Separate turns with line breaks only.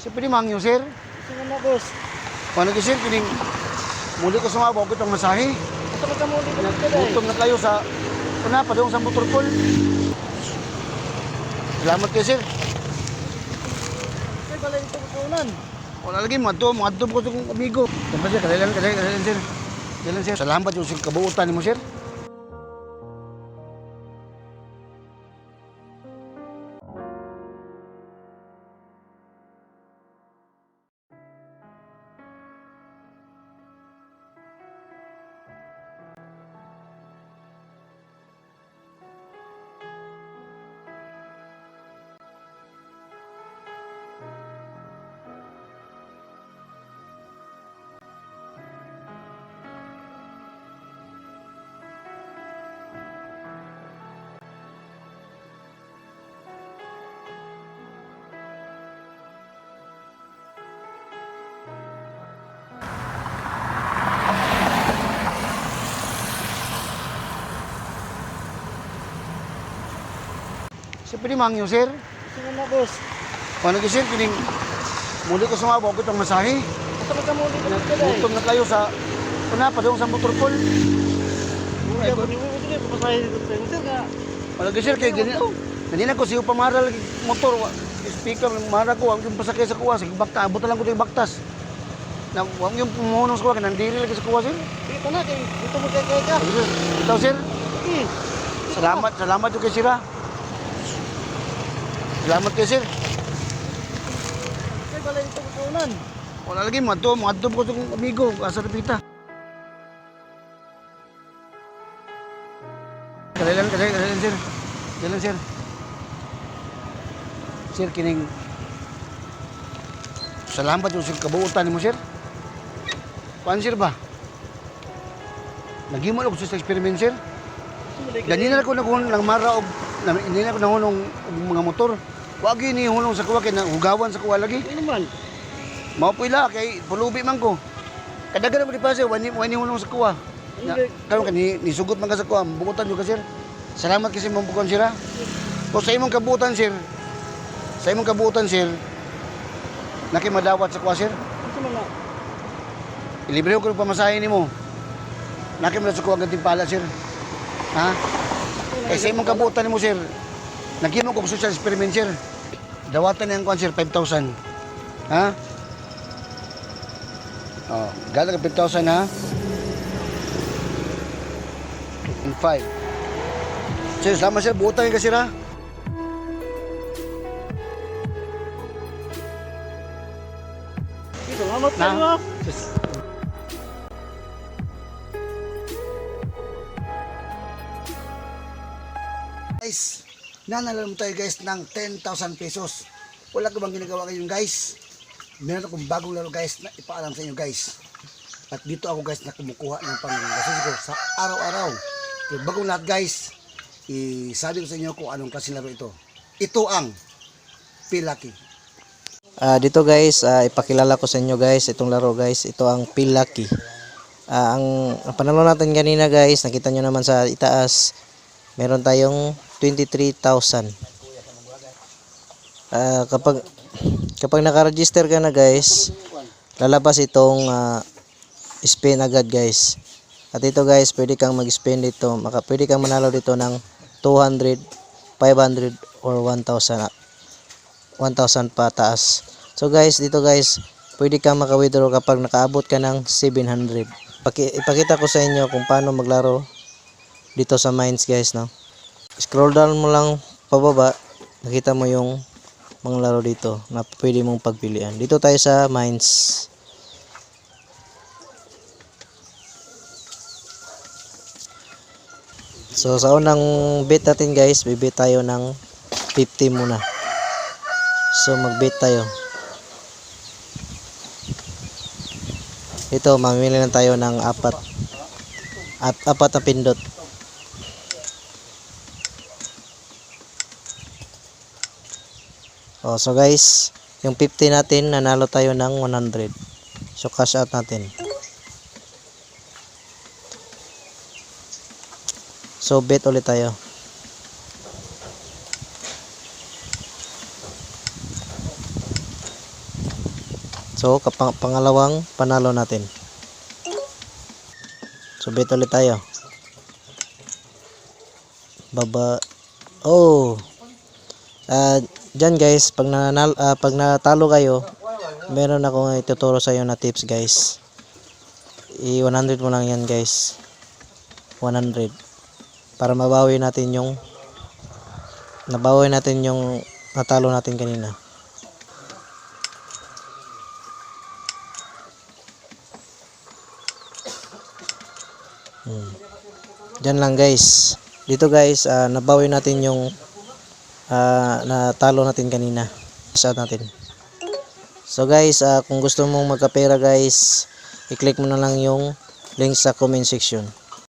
Sir, pwede mangyo, sir.
Sige na, boss.
Paano ka, sir? Pining... Muli ko sumabaw ko itong masahe.
Ito ka na dito.
Gutom na kayo sa... Ano, padung sa motor pool. Salamat kayo, sir.
Sir, balay ito kukunan.
Wala lagi, madto, madto ko itong amigo. Siyempre, sir, kailan, kailan, kailan, sir. Kailan, sir. Salamat yung sir, kabuutan mo, sir. Sir, pwede mangyo, sir.
Sige na, boss.
Paano ka, sir? Pining... Muli ko sumabaw ko itong masahe.
Ito ka mo dito na dito.
Gutom na kayo sa... Ano, padung sa motor pool.
Ay, hindi mo dito. Sir, nga.
Wala ka, sir, kay ganyan. Ganyan ako, siya pamaral motor. Speaker, mara ko, ang yung pasakay sa kuwa. Sige, bakta, abot na lang ko ito yung baktas. Na, huwag yung pumunong sa kuwa, nandiri lagi sa kuwa, sir.
Dito na, kay dito mo kay kay ka.
Sige, sir. Salamat, salamat yung kay sira. Salamat kay sir.
Sir, balay ito kukunan.
Wala lagi, madto, madto ko itong amigo, asa repita. Kailan, kailan, kailan, sir. Kailan, sir. Sir, kining... Salamat yung sir, kabuutan mo, sir. Paano, sir ba? Nagimo ako sa experiment, sir. Ganyan na ako nakuha ng mara o hindi na ako nahulong og mga motor. Wag yun ni hulong sa kuwa kay hugawan sa kuwa lagi.
Ano man?
Mao pila kay pulubi man ko. Kadagan mo di pa sir, wani wani hulong sa kuwa. Na, karon kani nisugot man ka sa kuwa, bukutan yo ka sir. Salamat kasi mong bukon sir. ha. Kung sa imong kabutan sir, sa imong kabutan sir, nakimadawat sa kuwa sir.
Ano man na?
Ilibre ko ng pamasahe nimo. Nakimadawat sa kuwa ganting pala sir. Ha? Eh, sa imong kabutan mo, sir, nagkino ko social experiment, sir. Dawatan niyang kuan, sir, 5,000. Ha? Oh, gala ka 5,000, ha? And 5. Sir, sama, sir, buutan ka, sir, ha?
Salamat
Na?
kayo. ah.
Guys, nanalo tayo guys ng 10,000 pesos. Wala ko bang ginagawa ngayon guys? Meron akong bagong laro guys na ipaalam sa inyo guys. At dito ako guys na kumukuha ng panggasos ko sa araw-araw. Pero bagong lahat guys, isabi ko sa inyo kung anong klaseng laro ito. Ito ang Pilaki.
Ah, dito guys, ah, ipakilala ko sa inyo guys itong laro guys. Ito ang Pilaki. Ah, ang, ang panalo natin kanina guys, nakita nyo naman sa itaas, meron tayong 23,000. Ah, kapag kapag naka-register ka na guys, lalabas itong ah, spin agad guys. At ito guys, pwede kang mag-spin dito. Maka, pwede kang manalo dito ng 200, 500, or 1,000 1,000 pataas. So guys, dito guys, pwede kang maka-withdraw kapag nakaabot ka ng 700. Paki ipakita ko sa inyo kung paano maglaro dito sa mines guys, no. Scroll down mo lang pababa, nakita mo yung mga laro dito na pwede mong pagpilian. Dito tayo sa mines. So sa unang bet natin guys, bibet tayo ng 50 muna. So mag-bet tayo. Ito, mamili lang tayo ng apat. At apat na pindot. Oh, so guys, yung 50 natin, nanalo tayo ng 100. So cash out natin. So bet ulit tayo. So, kapang pangalawang panalo natin. So, bet ulit tayo. Baba. Oh. Ah, dyan guys, pag nanal ah, pag natalo kayo, meron akong ituturo sa iyo na tips guys. I 100 mo lang yan guys. 100 para mabawi natin yung nabawi natin yung natalo natin kanina. Hmm. Diyan lang guys. Dito guys, ah, nabawi natin yung ah, natalo natin kanina. Sa natin. So guys, ah, kung gusto mong magkapera guys, i-click mo na lang yung link sa comment section.